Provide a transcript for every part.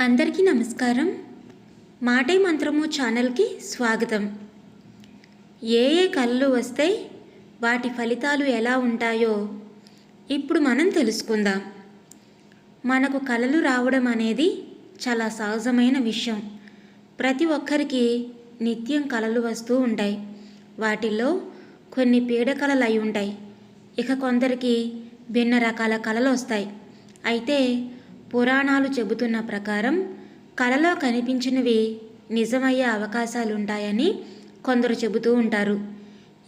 అందరికీ నమస్కారం. మాటే మంత్రము ఛానల్కి స్వాగతం. ఏ ఏ కళలు వస్తాయి వాటి ఫలితాలు ఎలా ఉంటాయో ఇప్పుడు మనం తెలుసుకుందాం. మనకు కళలు రావడం అనేది చాలా సహజమైన విషయం. ప్రతి ఒక్కరికి నిత్యం కళలు వస్తూ ఉంటాయి. వాటిల్లో కొన్ని పీడకలలు అయి ఉంటాయి. ఇక కొందరికి భిన్న రకాల కళలు వస్తాయి. అయితే పురాణాలు చెబుతున్న ప్రకారం కలలో కనిపించినవి నిజమయ్యే అవకాశాలుంటాయని కొందరు చెబుతూ ఉంటారు.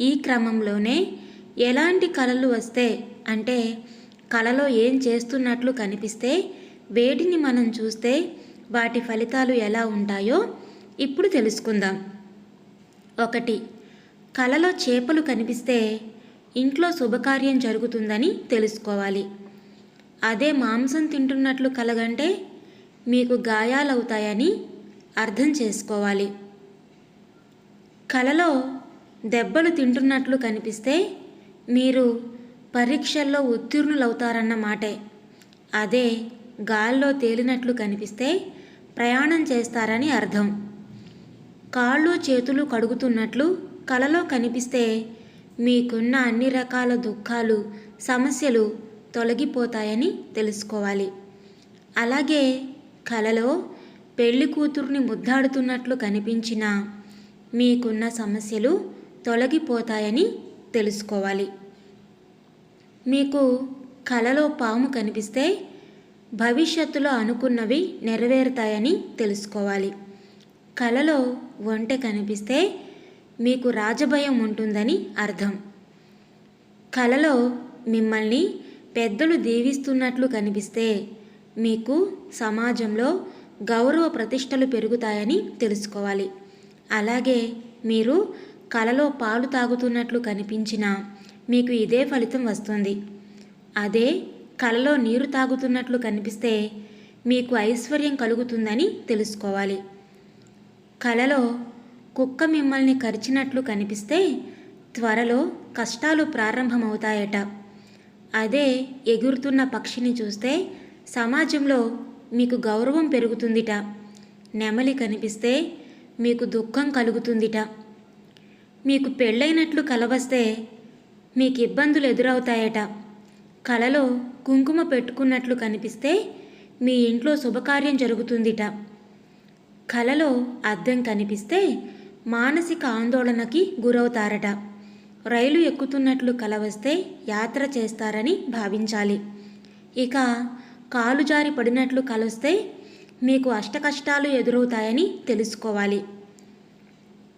ఈ క్రమంలోనే ఎలాంటి కళలు వస్తే అంటే కళలో ఏం చేస్తున్నట్లు కనిపిస్తే వేటిని మనం చూస్తే వాటి ఫలితాలు ఎలా ఉంటాయో ఇప్పుడు తెలుసుకుందాం. ఒకటి కలలో చేపలు కనిపిస్తే ఇంట్లో శుభకార్యం జరుగుతుందని తెలుసుకోవాలి. అదే మాంసం తింటున్నట్లు కలగంటే మీకు గాయాలవుతాయని అర్థం చేసుకోవాలి. కలలో దెబ్బలు తింటున్నట్లు కనిపిస్తే మీరు పరీక్షల్లో ఉత్తీర్ణులవుతారన్న మాటే. అదే గాల్లో తేలినట్లు కనిపిస్తే ప్రయాణం చేస్తారని అర్థం. కాళ్ళు చేతులు కడుగుతున్నట్లు కలలో కనిపిస్తే మీకున్న అన్ని రకాల దుఃఖాలు సమస్యలు తొలగిపోతాయని తెలుసుకోవాలి. అలాగే కలలో పెళ్ళి కూతుర్ని ముద్దాడుతున్నట్లు కనిపించిన మీకున్న సమస్యలు తొలగిపోతాయని తెలుసుకోవాలి. మీకు కలలో పాము కనిపిస్తే భవిష్యత్తులో అనుకున్నవి నెరవేరుతాయని తెలుసుకోవాలి. కలలో ఒంటె కనిపిస్తే మీకు రాజభయం ఉంటుందని అర్థం. కలలో మిమ్మల్ని పెద్దలు దీవిస్తున్నట్లు కనిపిస్తే మీకు సమాజంలో గౌరవ ప్రతిష్టలు పెరుగుతాయని తెలుసుకోవాలి. అలాగే మీరు కలలో పాలు తాగుతున్నట్లు కనిపించినా మీకు ఇదే ఫలితం వస్తుంది. అదే కలలో నీరు తాగుతున్నట్లు కనిపిస్తే మీకు ఐశ్వర్యం కలుగుతుందని తెలుసుకోవాలి. కలలో కుక్క మిమ్మల్ని కరిచినట్లు కనిపిస్తే త్వరలో కష్టాలు ప్రారంభమవుతాయట. అదే ఎగురుతున్న పక్షిని చూస్తే సమాజంలో మీకు గౌరవం పెరుగుతుందిట. నెమలి కనిపిస్తే మీకు దుఃఖం కలుగుతుందిట. మీకు పెళ్ళైనట్లు కలవస్తే మీకు ఇబ్బందులు ఎదురవుతాయట. కలలో కుంకుమ పెట్టుకున్నట్లు కనిపిస్తే మీ ఇంట్లో శుభకార్యం జరుగుతుందిట. కలలో అద్దం కనిపిస్తే మానసిక ఆందోళనకి గురవుతారట. రైలు ఎక్కుతున్నట్లు కలవస్తే యాత్ర చేస్తారని భావించాలి. ఇక కాలు జారి పడినట్లు కలొస్తే మీకు అష్టకష్టాలు ఎదురవుతాయని తెలుసుకోవాలి.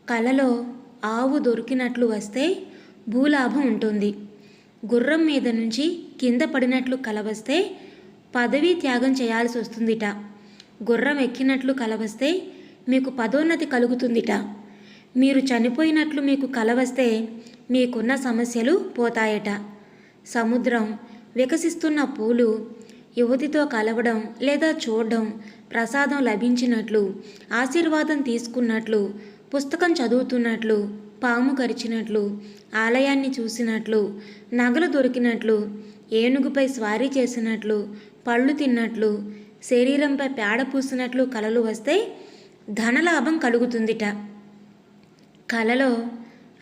కలలో ఆవు దొరికినట్లు వస్తే భూలాభం ఉంటుంది. గుర్రం మీద నుంచి కింద పడినట్లు కలవస్తే పదవీ త్యాగం చేయాల్సి వస్తుందిట గుర్రం ఎక్కినట్లు కలవస్తే మీకు పదోన్నతి కలుగుతుందిట. మీరు చనిపోయినట్లు మీకు కలవస్తే మీకున్న సమస్యలు పోతాయట. సముద్రం వికసిస్తున్న పూలు యువతితో కలవడం లేదా చూడడం ప్రసాదం లభించినట్లు ఆశీర్వాదం తీసుకున్నట్లు పుస్తకం చదువుతున్నట్లు పాము కరిచినట్లు ఆలయాన్ని చూసినట్లు నగలు దొరికినట్లు ఏనుగుపై స్వారీ చేసినట్లు పళ్ళు తిన్నట్లు శరీరంపై పేడ పూసినట్లు కలలు వస్తే ధనలాభం కలుగుతుందిట. కలలో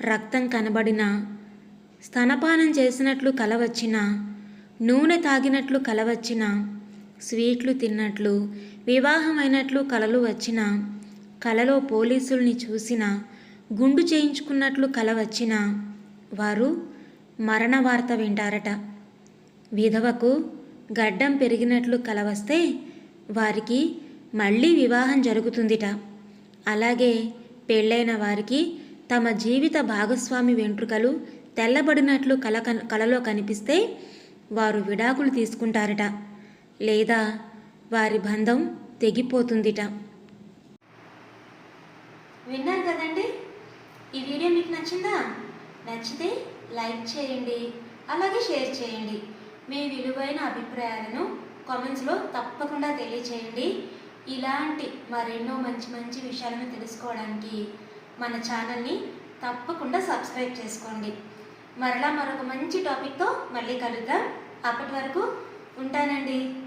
రక్తం కనబడిన స్తనపానం చేసినట్లు కల వచ్చిన నూనె తాగినట్లు కల వచ్చిన స్వీట్లు తిన్నట్లు వివాహమైనట్లు కలలు వచ్చిన కలలో పోలీసుల్ని చూసిన గుండు చేయించుకున్నట్లు కల వచ్చిన వారు మరణ వార్త వింటారట. విధవకు గడ్డం పెరిగినట్లు కల వస్తే వారికి మళ్ళీ వివాహం జరుగుతుందిట. అలాగే పెళ్ళైన వారికి తమ జీవిత భాగస్వామి వెంట్రుకలు తెల్లబడినట్లు కల కలలో కనిపిస్తే వారు విడాకులు తీసుకుంటారట లేదా వారి బంధం తెగిపోతుందిట. విన్నారు కదండి? ఈ వీడియో మీకు నచ్చిందా? నచ్చితే లైక్ చేయండి అలాగే షేర్ చేయండి. మీ విలువైన అభిప్రాయాలను కామెంట్స్లో తప్పకుండా తెలియచేయండి. ఇలాంటి మరెన్నో మంచి మంచి విషయాలను తెలుసుకోవడానికి మన ఛానల్ని తప్పకుండా సబ్స్క్రైబ్ చేసుకోండి. మరలా మరొక మంచి టాపిక్తో మళ్ళీ కలుద్దాం. అప్పటి వరకు ఉంటానండి.